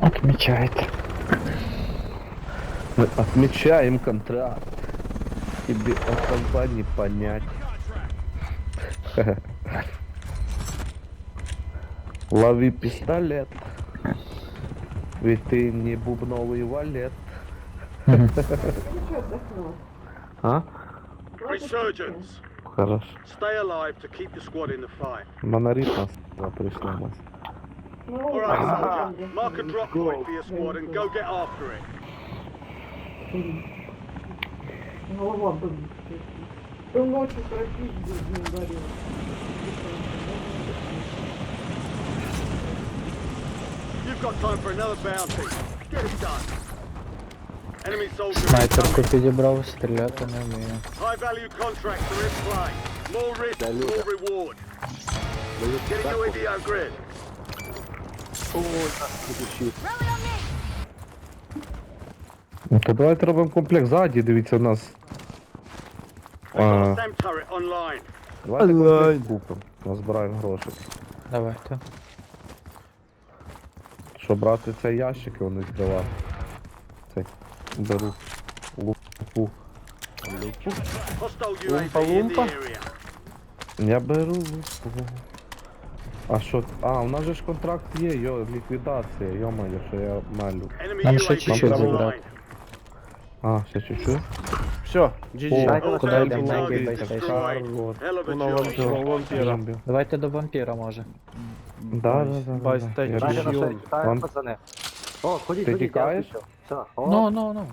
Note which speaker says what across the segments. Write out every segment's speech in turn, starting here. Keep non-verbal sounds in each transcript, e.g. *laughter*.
Speaker 1: Отмечает.
Speaker 2: Мы отмечаем контракт. Тебе от компании понять. *laughs* Лови пистолет. Ведь ты не бубновый валет. *laughs* А?
Speaker 3: Resurgence.
Speaker 2: Хорошо.
Speaker 3: Stay alive to keep the squad in the fight.
Speaker 2: Монорит нас да, прийшла нас.
Speaker 3: All right, soldier. Mark a drop point for your squad and go get after it.
Speaker 4: Голова болит. То ночью проспишь, не ударил.
Speaker 3: You've got time for another bounty. Get it done. Enemy soldier
Speaker 1: Снайперку
Speaker 3: incoming.
Speaker 1: підібрав, стріляти не вмію.
Speaker 3: High value contracts are in play. More risk, more reward. Getting UAV on grid.
Speaker 2: Ну, то давайте робимо комплект ззаді, дивіться у нас. А, давайте купимо. Назбираємо гроші.
Speaker 1: Давайте.
Speaker 2: Що брати цей ящик і вони відкривати. Цей. Беру. Лупу.
Speaker 1: Loompa.
Speaker 3: area.
Speaker 2: Я беру лупу. А що? А, у нас же ж контракт є, йо, ліквідація, йо-моє, що я малю.
Speaker 1: Нам ще чуть-чуть забрати.
Speaker 2: А, ще чуть-чуть.
Speaker 5: Все, GG.
Speaker 2: О,
Speaker 1: Куди йдемо?
Speaker 2: Шарлот.
Speaker 5: Вампіра.
Speaker 1: Давайте до вампіра може.
Speaker 2: Да, да, да, да, да.
Speaker 5: Байстейдж.
Speaker 2: Я
Speaker 5: Дайте
Speaker 2: біжу.
Speaker 5: на
Speaker 6: пацани. О, ходіть,
Speaker 2: Ти
Speaker 6: ходіть,
Speaker 2: тікаєш?
Speaker 6: я Все. О,
Speaker 1: Ну, ну, ну.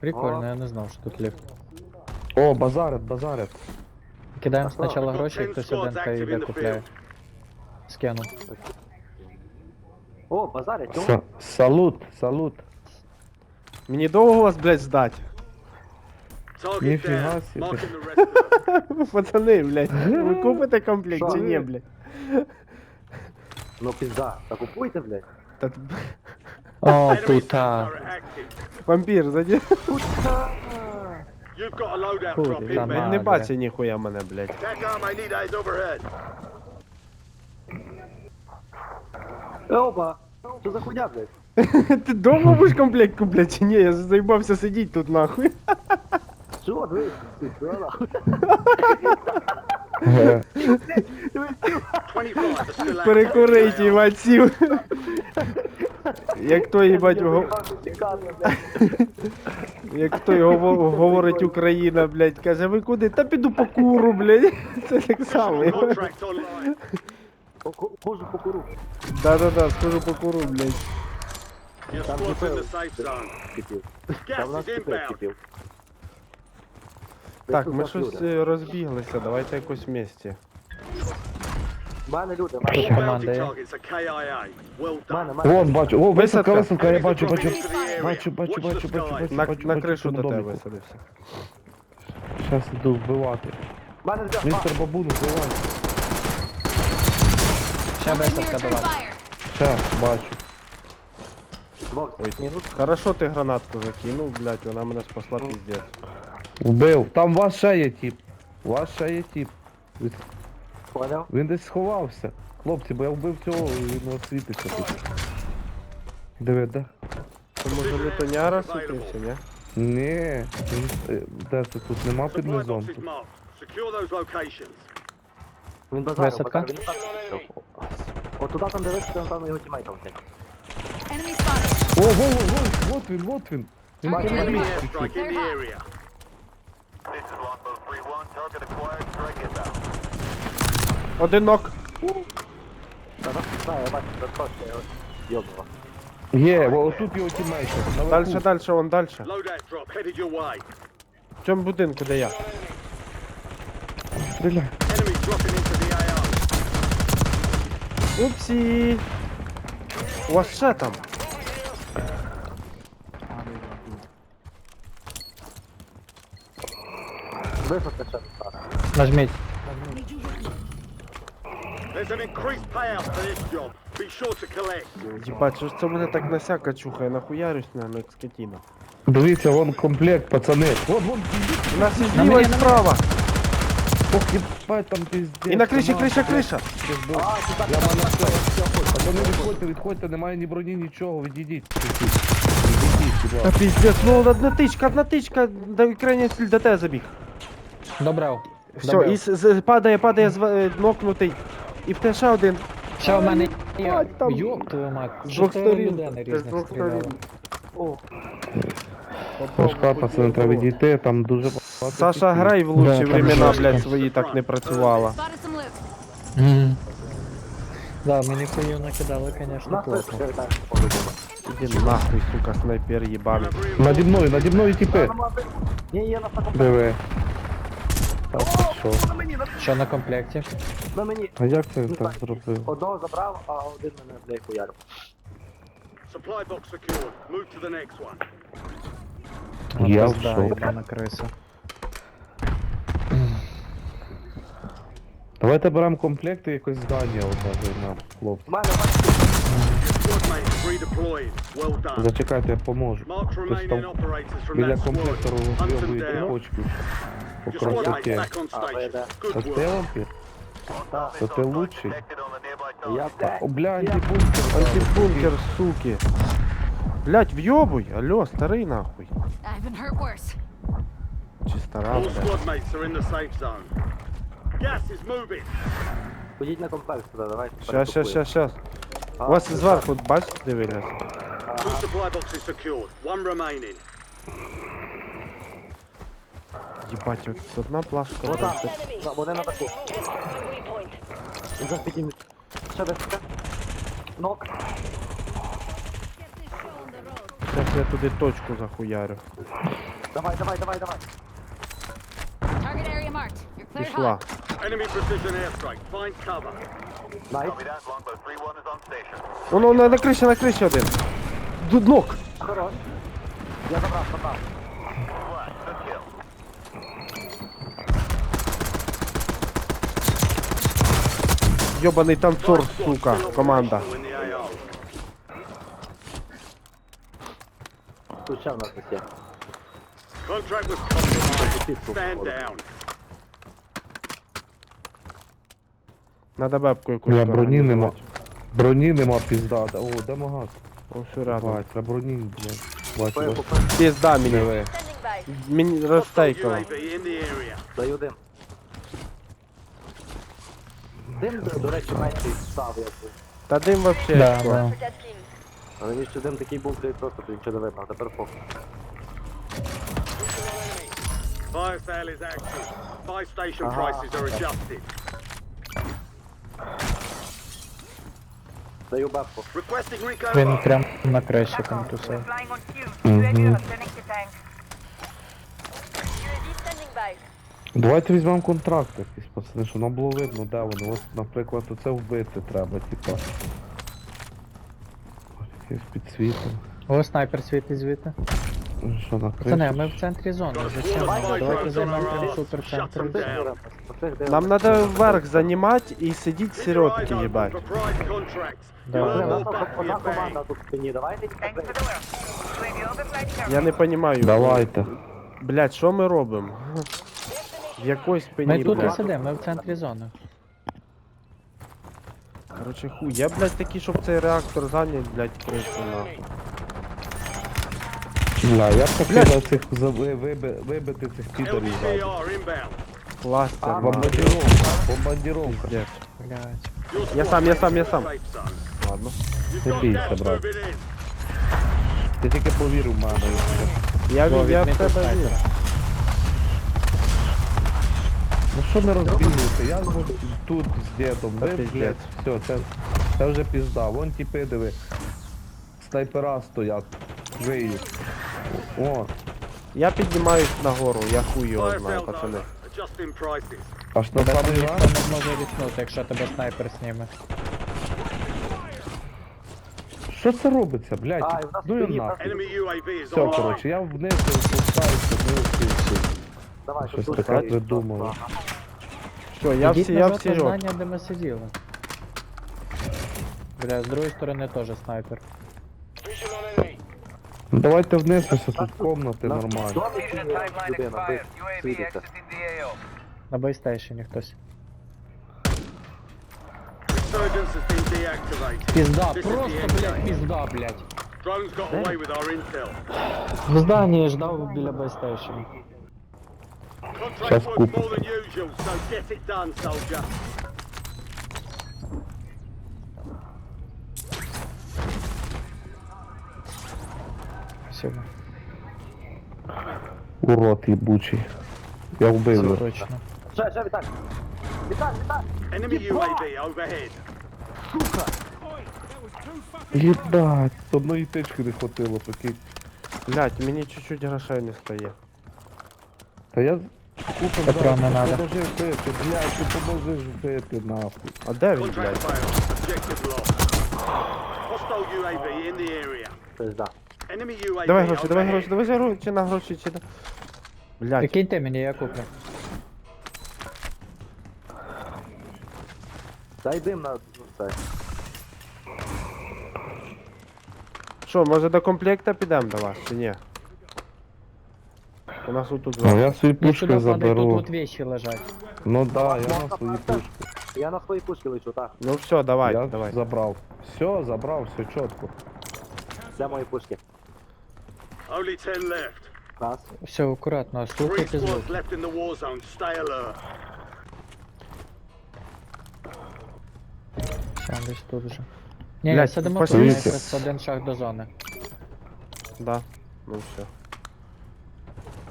Speaker 1: Прикольно, я не знав, що тут ліфт.
Speaker 2: О, базарят, базарят.
Speaker 1: Кидаємо спочатку гроші, хтось один хай йде купляє. Скину.
Speaker 6: О, базарять?
Speaker 2: Са- салут, салут.
Speaker 5: Мені довго вас, блядь, здать?
Speaker 3: Target
Speaker 2: Ніфіга
Speaker 3: down.
Speaker 2: собі.
Speaker 3: Marking the rest of them.
Speaker 5: Пацани, блядь, ви купите комплект чи ні, блядь?
Speaker 6: Ну пізда, та купуйте, блядь.
Speaker 5: Та-
Speaker 1: О,
Speaker 3: Enemy *laughs*
Speaker 1: тут,
Speaker 3: SAM
Speaker 1: а.
Speaker 3: turret active.
Speaker 5: Вампір, заді.
Speaker 3: You've got a loadout drop inbound.
Speaker 1: а?
Speaker 5: Не бачить ніхуя мене, блядь.
Speaker 3: Need eyes overhead.
Speaker 6: Е, Опа! Що за хуйня, блядь? *laughs*
Speaker 5: Ти довго будеш комплект купляти чи ні? Я заїбався сидіти тут нахуй.
Speaker 6: Що, дивись, ти, що нахуй?
Speaker 2: Ге.
Speaker 3: 25 are still active.
Speaker 5: Перекурить, їбать, сів. Як той, їбать, го- як той гово- говорить Україна, блядь, каже, ви куди? Та піду по куру, блядь. *laughs* Це так само.
Speaker 3: Contract online.
Speaker 6: Кожу покуру.
Speaker 5: Да-да-да, скажу по куру, блядь.
Speaker 3: Your
Speaker 6: Там
Speaker 3: squad's in the safe zone.
Speaker 6: кипів.
Speaker 3: Gas
Speaker 6: Там нас
Speaker 3: is inbound.
Speaker 6: кипів.
Speaker 5: Так, ми щось е, розбіглися, давайте якось в місті.
Speaker 6: В мене люди, в мене.
Speaker 3: Bounty
Speaker 1: команда є.
Speaker 3: targets are KIA. Well
Speaker 6: В мене,
Speaker 3: done.
Speaker 6: в мене.
Speaker 2: Вон, бачу, о, висадка,
Speaker 5: Висадка.
Speaker 2: висадка, я бачу, бачу.
Speaker 3: into the area.
Speaker 2: Бачу, бачу,
Speaker 3: the
Speaker 2: бачу, бачу,
Speaker 3: skies.
Speaker 2: бачу.
Speaker 5: На,
Speaker 2: бачу,
Speaker 5: на
Speaker 2: бачу,
Speaker 5: кришу до тебе висадився.
Speaker 2: Щас іду вбивати.
Speaker 6: В мене взяв.
Speaker 2: Містер Бабун, вбивай.
Speaker 1: Ще висадка до вас.
Speaker 2: Щас, бачу.
Speaker 5: Ой,
Speaker 6: мінус.
Speaker 5: Хорошо ти гранатку закинув, блядь, вона мене спасла піздець.
Speaker 2: Вбив. Там у вас ще є тіп. У вас ще є тіп. Від-
Speaker 6: Поняв?
Speaker 2: Він десь сховався. Хлопці, бо я вбив цього і він освітився тут. Диви, де?
Speaker 5: То може лютоняра сутився, ні?
Speaker 2: Ні, він, е, де це тут нема під
Speaker 3: Supply
Speaker 2: низом
Speaker 3: marked. Secure those locations.
Speaker 6: Він базарив,
Speaker 1: Висадка?
Speaker 6: базарив, він базарив. От туди там дивишся, там там його тімейт там блядь.
Speaker 7: Enemy spotted.
Speaker 2: О, во, во, во, вот він, вот він. Він
Speaker 6: Бачу,
Speaker 2: там
Speaker 3: Enemy
Speaker 2: біг
Speaker 3: airstrike in the area.
Speaker 5: Одинок.
Speaker 6: Та нас знає, я бачу, це його йобнуло.
Speaker 2: Є, отут його тімейт.
Speaker 5: Дальше, дальше, вон дальше.
Speaker 3: Loadout drop headed your way.
Speaker 5: В цьому будинку, де я.
Speaker 2: Стріляй.
Speaker 3: Enemy dropping into the AO.
Speaker 5: Упсі. У вас ще там?
Speaker 6: Висадка ще не стара.
Speaker 1: Нажміть.
Speaker 3: There's an increased payout for this job. Be sure to collect.
Speaker 5: Єбать, що ж це мене так насяка чухає, нахуярюсь на як скотіна.
Speaker 2: Дивіться, вон комплект, пацани. Вон, вон,
Speaker 5: У нас і
Speaker 1: На
Speaker 5: зліва і
Speaker 1: мені, на
Speaker 5: справа.
Speaker 2: Ох, ебать, там пиздец.
Speaker 5: І на криші,
Speaker 2: команда,
Speaker 5: криша,
Speaker 2: блядь,
Speaker 5: криша.
Speaker 2: Я мене все. А відходьте, відходьте, немає ні броні, нічого, відійдіть. Відійдіть,
Speaker 5: Та
Speaker 2: ласка.
Speaker 5: піздець, ну одна тичка, одна тичка, до крайня ціль до тебе забіг.
Speaker 1: Добрав.
Speaker 5: Все,
Speaker 1: Добрав.
Speaker 5: і з, з- падає, падає, зв... е, нокнутий. І в те ще один.
Speaker 1: Ще в мене є.
Speaker 5: Бать, там-
Speaker 1: Йоп твою мать.
Speaker 5: З двох
Speaker 1: Чотири
Speaker 5: сторін.
Speaker 1: людини
Speaker 5: з
Speaker 1: різних
Speaker 5: двох сторін. О.
Speaker 2: Важка, пацани, треба відійти, там дуже.
Speaker 5: Саша, грай в лучші
Speaker 1: Да, там
Speaker 5: времена,
Speaker 1: жорстко.
Speaker 5: блядь, свої так не працювала.
Speaker 7: Spotted some loot.
Speaker 1: Мгм. Да, мені хую накидали, конечно, плохо.
Speaker 5: Іди нахуй, сука, снайпер їбаний.
Speaker 2: Наді мною, наді мною тіпи.
Speaker 6: Ні, є на такому.
Speaker 2: Диви. Так, що?
Speaker 6: На мені, на,
Speaker 1: Що на комплекті?
Speaker 6: на мені.
Speaker 2: А як це так зробив?
Speaker 6: Одного забрав, а один мене, блядь, хуярив.
Speaker 3: Supply box secured. Move to the next one.
Speaker 2: Я в шоку.
Speaker 1: єбана криса.
Speaker 2: Давайте беремо комплекти і якось здання одне нам, хлопці.
Speaker 6: У мене.
Speaker 2: Зачекайте, я поможу. Хтось там біля комплектору
Speaker 3: down.
Speaker 2: почку. По красоті.
Speaker 3: work.
Speaker 2: ти вампір?
Speaker 6: Так.
Speaker 2: То ти лучший?
Speaker 6: я, блядь,
Speaker 2: О, бля, антибункер.
Speaker 5: Антибункер, суки. Блять, вйобуй, алло, старий нахуй. Чи стара, блядь.
Speaker 3: Gas is moving.
Speaker 6: ходіть на комплекс туди, давайте.
Speaker 5: Щас, щас, щас, щас. У вас
Speaker 6: ну,
Speaker 5: зверху, бачите, дивились?
Speaker 3: Two supply boxes secured. One remaining.
Speaker 5: Їбать, от одна плашка.
Speaker 6: Отак,
Speaker 5: блядь.
Speaker 6: от, на- вони на таку. Зараз підійме. Ще десь. Нок.
Speaker 5: Щас я туди точку захуярю.
Speaker 6: Давай, давай, давай, давай.
Speaker 7: Target area marked. You're cleared
Speaker 5: Пішла.
Speaker 7: hot.
Speaker 3: Enemy precision airstrike. Find cover.
Speaker 6: Найс.
Speaker 5: Воно на, на криші, на криші один. Тут ног.
Speaker 6: Хорош. Я забрав, забрав.
Speaker 5: Йобаний танцор, сука, команда.
Speaker 3: operational in the AO.
Speaker 6: Тут ще в нас є.
Speaker 3: Contract was compromised. Stand down.
Speaker 5: Надо бабку якусь.
Speaker 2: Бля, броні нема. Броні нема піздата. О, де магаз?
Speaker 5: О, все рядом.
Speaker 2: Бать, треба броні, блядь. Бать, бать.
Speaker 5: Пізда мені.
Speaker 2: Диви.
Speaker 5: Мені
Speaker 3: area.
Speaker 6: Даю дим. Дим, до речі, менший став, якби.
Speaker 5: Та дим вообще.
Speaker 1: Да,
Speaker 5: що?
Speaker 1: да.
Speaker 6: Але він ще дим такий був, і просто блін, нічого не видно, а тепер фокус.
Speaker 3: Fire sale is active. Buy station prices are adjusted.
Speaker 6: Даю бабку.
Speaker 1: Він прям на криші там
Speaker 8: tank.
Speaker 2: Давайте візьмемо контракт якийсь, пацани, щоб нам було видно, де воно. От, наприклад, оце вбити треба, типа. Ось Якийсь підсвітом.
Speaker 1: О, снайпер світить звідти.
Speaker 2: Що
Speaker 1: Пацани, а ми в центрі зони. Зачем? Давайте займемо прям
Speaker 3: arse.
Speaker 1: супер центр.
Speaker 3: them down.
Speaker 6: Оцих дим.
Speaker 5: Нам надо вверх займати і сидіть
Speaker 3: Keep
Speaker 5: середки,
Speaker 3: for.
Speaker 1: Да.
Speaker 6: Одна команда тут в спині, давайте
Speaker 5: Я не понімаю.
Speaker 2: Давайте.
Speaker 5: Блять, що ми робимо? В якої спині,
Speaker 1: Ми тут і
Speaker 5: блядь?
Speaker 1: сидимо, ми в центрі зони.
Speaker 5: Короче, хуй, я, блядь, такий, щоб цей реактор зайняв, блядь, кришу нахуй.
Speaker 2: Бля, я б хотів цих зави- виби- вибити цих підарів. ззаду.
Speaker 3: LTVR inbound.
Speaker 5: Кластер, нахуй.
Speaker 2: Бомбардіровка, бомбардіровка.
Speaker 5: Пиздец.
Speaker 1: Блять.
Speaker 3: Your
Speaker 5: Я
Speaker 3: squad
Speaker 5: сам, я сам, я
Speaker 3: in the
Speaker 5: сам.
Speaker 3: safe zone.
Speaker 5: Ладно.
Speaker 3: You've got gas
Speaker 2: брат.
Speaker 3: moving in.
Speaker 2: Ти тільки повір в мене.
Speaker 5: Я, в
Speaker 1: відмітив
Speaker 5: тебе
Speaker 1: снайпера.
Speaker 5: вірю.
Speaker 2: Ну що не розбігуєте? Я з- тут з дідом.
Speaker 5: Та
Speaker 2: Ви,
Speaker 5: пиздець.
Speaker 2: блядь, все, це, це вже пізда. Вон тіпи диви. Снайпера стоять. Ви їх. О,
Speaker 5: Я піднімаюсь нагору, я хуй його знаю, пацани.
Speaker 2: аж на
Speaker 1: Тебе там
Speaker 2: самий
Speaker 1: ніхто не зможе якщо тебе снайпер сніме.
Speaker 2: Що це робиться, блядь?
Speaker 6: А, і в нас
Speaker 2: Ну і
Speaker 6: спині,
Speaker 2: нахуй.
Speaker 3: Enemy UAV is
Speaker 2: Все,
Speaker 3: online.
Speaker 2: коротше, я вниз спускаюся, вниз спустився.
Speaker 6: Давай,
Speaker 2: Щось
Speaker 6: тут
Speaker 2: таке
Speaker 6: стоїть.
Speaker 2: придумали.
Speaker 5: Все, я всі, я всі
Speaker 1: на
Speaker 5: рок.
Speaker 1: здання, де ми сиділи. Бля, з другої сторони теж снайпер.
Speaker 2: Ну, Давайте вниз, ось тут комнати
Speaker 6: Нас
Speaker 2: нормально.
Speaker 6: домик чи
Speaker 8: Timeline
Speaker 6: людина,
Speaker 8: expired.
Speaker 6: ви
Speaker 8: UAV
Speaker 6: світите.
Speaker 8: exiting the AO.
Speaker 1: На бейстейшені хтось.
Speaker 3: Resurgence has been deactivated.
Speaker 1: Пізда,
Speaker 3: This is the
Speaker 1: просто,
Speaker 3: end
Speaker 1: блядь,
Speaker 3: game.
Speaker 1: пізда, блядь.
Speaker 3: Drones got away with our intel.
Speaker 1: В зданні ждав біля бейстейшені.
Speaker 3: Contract
Speaker 2: Сейчас
Speaker 3: was
Speaker 2: куплю.
Speaker 1: Спасибо.
Speaker 2: Урод їбучий. Я вбив його.
Speaker 1: точно.
Speaker 6: Ще, ще, Віталій. Віталій, Віталій.
Speaker 3: Enemy UAV overhead.
Speaker 2: Єбать, одної тички не хватило, прикинь.
Speaker 5: Блядь, мені чуть-чуть грошей не стає.
Speaker 2: Та я купив
Speaker 1: Патрон не надо.
Speaker 2: Поможи вбити, блядь, ти поможеш вбити, нахуй.
Speaker 5: А де він,
Speaker 3: Contract
Speaker 5: блядь?
Speaker 3: failed. Objective lost. Hostile UAV in the area.
Speaker 6: Пизда.
Speaker 5: Давай гроші, давай гроші, давай гроші, чи на гроші, чи на... Блядь,
Speaker 1: Прикиньте мені, я куплю.
Speaker 6: Дай дим на ну, це.
Speaker 5: що, може до комплекта підемо до вас, чи ні? У нас отут
Speaker 2: Ну я свої
Speaker 1: Ну
Speaker 2: пушки
Speaker 1: тут
Speaker 2: заберу.
Speaker 1: от вещи лежать.
Speaker 2: Ну да, я на свої пушки.
Speaker 6: Я на свої пушки лечу, так.
Speaker 5: Ну все, давай,
Speaker 2: я
Speaker 5: давай.
Speaker 2: забрав. Все, забрав, все чітко.
Speaker 6: Де мої пушки?
Speaker 3: Only 10 left.
Speaker 6: Раз.
Speaker 1: Все, акуратно,
Speaker 3: Three
Speaker 1: слухайте звук.
Speaker 3: squads left in the war zone. Stay alert.
Speaker 1: Все, десь тут вже. Ні,
Speaker 5: Блядь,
Speaker 1: тут,
Speaker 5: посидіть.
Speaker 1: якраз один шаг до зони.
Speaker 5: Да. Ну все.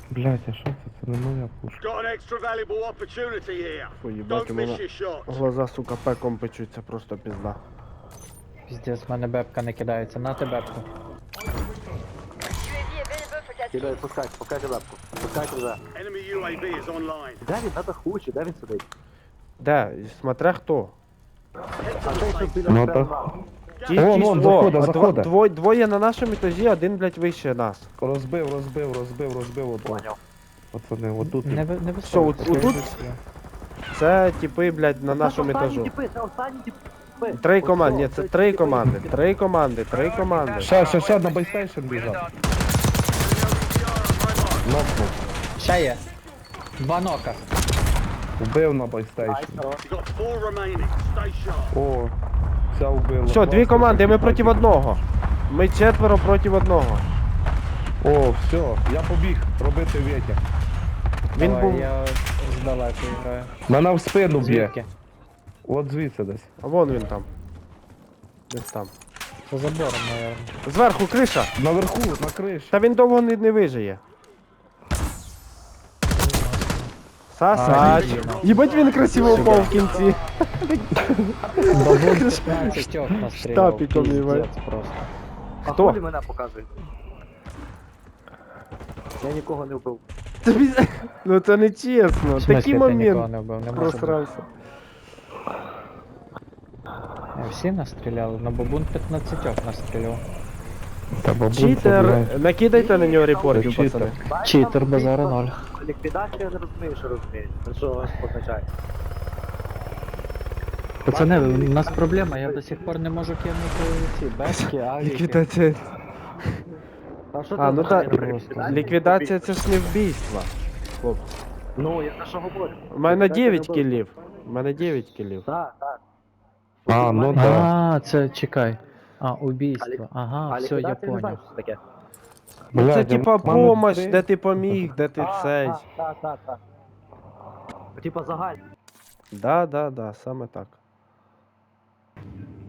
Speaker 2: Блять, а що це? Це не моя пушка.
Speaker 3: Got an extra valuable opportunity here. Don't
Speaker 5: у
Speaker 3: miss
Speaker 5: мене
Speaker 3: your shot.
Speaker 5: глаза, сука, пеком печуться, просто пізда.
Speaker 1: Піздець, в мене бебка не кидається. На ти бебку.
Speaker 6: Кидай, пускайте, пускайте лапку. Пускайте вже.
Speaker 3: Enemy UAV is online.
Speaker 6: Де він? На даху чи де він сидить?
Speaker 5: Де? Смотря хто.
Speaker 6: А цей що біля
Speaker 2: Ну, так.
Speaker 5: Ті,
Speaker 2: вон,
Speaker 5: о,
Speaker 2: захода,
Speaker 5: а дво-
Speaker 2: захода.
Speaker 5: Двоє, двоє на нашому етажі, один, блядь, вище нас.
Speaker 2: Розбив, розбив, розбив, розбив одного.
Speaker 6: Поняв.
Speaker 2: Пацани, отут.
Speaker 1: Не, ви- не
Speaker 5: Що, от-
Speaker 1: висовуйтесь,
Speaker 5: отут? Це типи, блядь, на нашому етажу.
Speaker 6: Це останні тіпи.
Speaker 5: Три команди, ні, це три команди, три команди, три команди.
Speaker 2: Ще, ще, ще на байстейшн біжав. Нокнув.
Speaker 1: Ще є. Два нока.
Speaker 2: Вбив на байстейшн.
Speaker 3: You got four remaining. Stay sharp.
Speaker 2: О, ця вбила.
Speaker 5: Все, дві команди, ми проти одного. Ми четверо проти одного.
Speaker 2: О, все, я побіг робити вітер.
Speaker 5: Він
Speaker 1: Давай,
Speaker 5: був.
Speaker 1: я здалеку граю.
Speaker 2: Мене в спину б'є.
Speaker 1: Звідки?
Speaker 2: От звідси десь.
Speaker 5: А вон він там. Десь там.
Speaker 1: За забором, наверное.
Speaker 5: Зверху криша.
Speaker 2: Наверху, на криші.
Speaker 5: Та він довго не, не вижиє. Сасач. Їбать він красиво впав в кінці.
Speaker 1: Бабун 15 настріляв.
Speaker 5: Штапіком,
Speaker 1: Піздець
Speaker 6: А
Speaker 5: Хто?
Speaker 6: хулі мене показує? Я нікого не вбив.
Speaker 5: Тобі... *laughs* Ну це не чесно. Такий момент
Speaker 1: не вбив, не може бути.
Speaker 5: просрався.
Speaker 1: Е, Всі настріляли, на бабун 15 настріляв.
Speaker 2: Та
Speaker 5: Читер. Накидайте на нього репортів,
Speaker 2: Читер.
Speaker 5: пацани.
Speaker 1: Читер, базара
Speaker 6: стоїть
Speaker 1: ноль.
Speaker 6: Ліквідація я не розумію, що розуміє. Що означає?
Speaker 1: Пацани, у нас проблема, я до сих пор не можу кинути ці бешки, авіки.
Speaker 5: Ліквідація.
Speaker 6: А, що
Speaker 5: А, ну так,
Speaker 6: ліквідація?
Speaker 5: ліквідація це ж не вбійство.
Speaker 6: Ну, я за що говорю?
Speaker 5: У мене 9
Speaker 6: не
Speaker 5: кілів. У мене 9 кілів.
Speaker 6: Так, так.
Speaker 2: А, ну да.
Speaker 1: А, це чекай. А, убійство. Ага,
Speaker 6: А
Speaker 1: все, я
Speaker 6: ліквідація не знаю,
Speaker 1: понял.
Speaker 6: що це таке.
Speaker 5: Ну це
Speaker 2: Блядь,
Speaker 5: типа
Speaker 2: в мене
Speaker 5: помощь,
Speaker 2: три.
Speaker 5: де ти поміг, де ти
Speaker 6: А,
Speaker 5: цей.
Speaker 6: Так, так, так, так. Типа загаль.
Speaker 5: Да, да, да, саме так.